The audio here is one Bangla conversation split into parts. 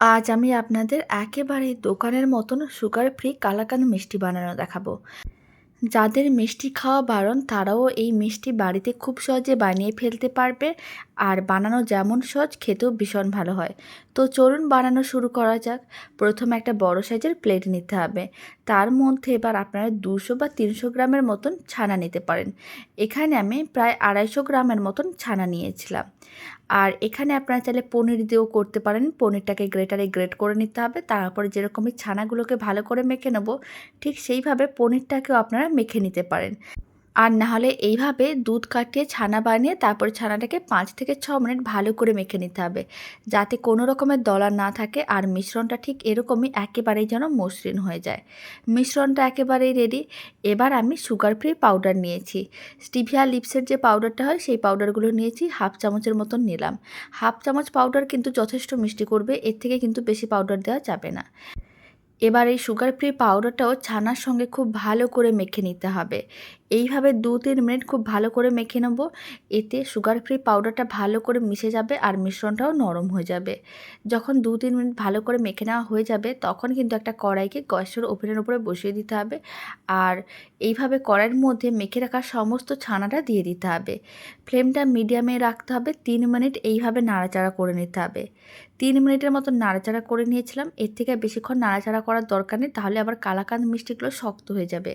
আজ আমি আপনাদের একেবারে দোকানের মতন সুগার ফ্রি কালাকান মিষ্টি বানানো দেখাবো। যাদের মিষ্টি খাওয়া বারণ, তারাও এই মিষ্টি বাড়িতে খুব সহজে বানিয়ে ফেলতে পারবে আর বানানো যেমন সহজ, খেতেও ভীষণ ভালো হয়। তো চলুন বানানো শুরু করা যাক। প্রথমে একটা বড় সাইজের প্লেট নিতে হবে। তার মধ্যে এবার আপনারা দুশো বা তিনশো গ্রামের মতন ছানা নিতে পারেন। এখানে আমি প্রায় আড়াইশো গ্রামের মতন ছানা নিয়েছিলাম। আর এখানে আপনারা চাইলে পনির দিয়েও করতে পারেন। পনিরটাকে গ্রেটারে গ্রেট করে নিতে হবে। তারপরে যেরকমই ছানাগুলোকে ভালো করে মেখে নেব, ঠিক সেইভাবে পনিরটাকেও আপনারা মেখে নিতে পারেন। আর না হলে এইভাবে দুধ কাটিয়ে ছানা বানিয়ে তারপরে ছানাটাকে পাঁচ থেকে ছ মিনিট ভালো করে মেখে নিতে হবে। যাতে কোনো রকমের দলা না থাকে আর মিশ্রণটা ঠিক এরকমই একেবারেই যেন মসৃণ হয়ে যায়। মিশ্রণটা একেবারেই রেডি এবার আমি সুগার ফ্রি পাউডার নিয়েছি। স্টিভিয়া লিপসের যে পাউডারটা হয় সেই পাউডারগুলো নিয়েছি হাফ চামচের মতন নিলাম। হাফ চামচ পাউডার কিন্তু যথেষ্ট মিষ্টি করবে, এর থেকে কিন্তু বেশি পাউডার দেওয়া যাবে না। এবার এই সুগার ফ্রি পাউডারটাও ছানার সঙ্গে খুব ভালো করে মেখে নিতে হবে। এইভাবে দু, তিন মিনিট খুব ভালো করে মেখে নেব। এতে সুগার ফ্রি পাউডারটা ভালো করে মিশে যাবে আর মিশ্রণটাও নরম হয়ে যাবে। যখন দু, তিন মিনিট ভালো করে মেখে নেওয়া হয়ে যাবে, তখন কিন্তু একটা কড়াইকে গ্যাসের ওভেনের উপরে বসিয়ে দিতে হবে। আর এইভাবে কড়াইয়ের মধ্যে মেখে রাখা সমস্ত ছানাটা দিয়ে দিতে হবে। ফ্লেমটা মিডিয়ামে রাখতে হবে, তিন মিনিট এইভাবে নাড়াচাড়া করে নিতে হবে। তিন মিনিটের মতো নাড়াচাড়া করে নিয়েছিলাম, এর থেকে বেশিক্ষণ নাড়াচাড়া করার দরকার নেই, তাহলে আবার কালাকান্দ মিষ্টিগুলো শক্ত হয়ে যাবে।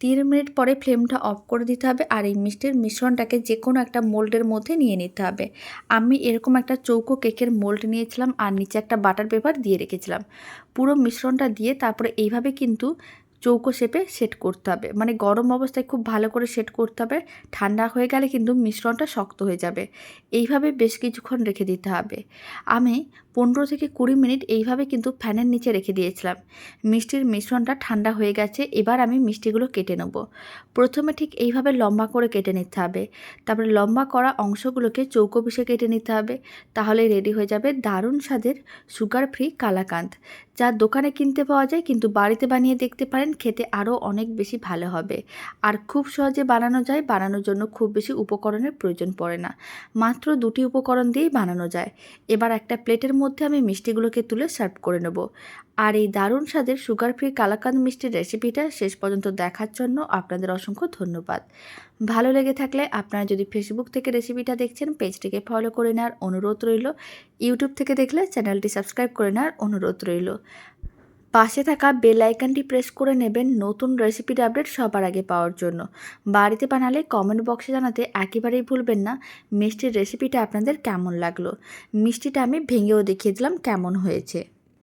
তিন মিনিট পরে ফ্লেমটা অফ করে দিতে হবে আর এই মিষ্টির মিশ্রণটাকে যে কোনো একটা মোল্ডের মধ্যে নিয়ে নিতে হবে। আমি এরকম একটা চৌকো কেকের মোল্ড নিয়েছিলাম আর নিচে একটা বাটার পেপার দিয়ে রেখেছিলাম। পুরো মিশ্রণটা দিয়ে তারপরে এইভাবে কিন্তু চৌকো শেপে সেট করতে হবে। মানে গরম অবস্থায় খুব ভালো করে সেট করতে হবে। ঠান্ডা হয়ে গেলে কিন্তু মিশ্রণটা শক্ত হয়ে যাবে। এইভাবে বেশ কিছুক্ষণ রেখে দিতে হবে। আমি পনেরো থেকে কুড়ি মিনিট এইভাবে কিন্তু ফ্যানের নিচে রেখে দিয়েছিলাম। মিষ্টির মিশ্রণটা ঠান্ডা হয়ে গেছে, এবার আমি মিষ্টিগুলো কেটে নেব। প্রথমে ঠিক এইভাবে লম্বা করে কেটে নিতে হবে। তারপরে লম্বা করা অংশগুলোকে চৌকো পিসে কেটে নিতে হবে। তাহলে রেডি হয়ে যাবে দারুণ স্বাদের সুগার ফ্রি কালাকাঁদ। যা দোকানে কিনতে পাওয়া যায়, কিন্তু বাড়িতে বানিয়ে দেখতে পারেন, খেতে আরও অনেক বেশি ভালো হবে। আর খুব সহজে বানানো যায়, বানানোর জন্য খুব বেশি উপকরণের প্রয়োজন পড়ে না। মাত্র দুটি উপকরণ দিয়েই বানানো যায়। এবার একটা প্লেটের মধ্যে আমি মিষ্টিগুলোকে তুলে সার্ভ করে নেব। আর এই দারুণ স্বাদের সুগার ফ্রি কালাকান্দ মিষ্টির রেসিপিটা শেষ পর্যন্ত দেখার জন্য আপনাদের অসংখ্য ধন্যবাদ। ভালো লেগে থাকলে আপনারা যদি ফেসবুক থেকে রেসিপিটা দেখছেন, পেজটিকে ফলো করে নেওয়ার অনুরোধ রইল। ইউটিউব থেকে দেখলে চ্যানেলটি সাবস্ক্রাইব করে নেওয়ার অনুরোধ রইল। পাশে থাকা বেল আইকনটি প্রেস করে নেবেন নতুন রেসিপির আপডেট সবার আগে পাওয়ার জন্য। বাড়িতে বানালে কমেন্ট বক্সে জানাতে একেবারেই ভুলবেন না মিষ্টির রেসিপিটা আপনাদের কেমন লাগল। মিষ্টিটা আমি ভেঙেও দেখিয়ে দিলাম কেমন হয়েছে।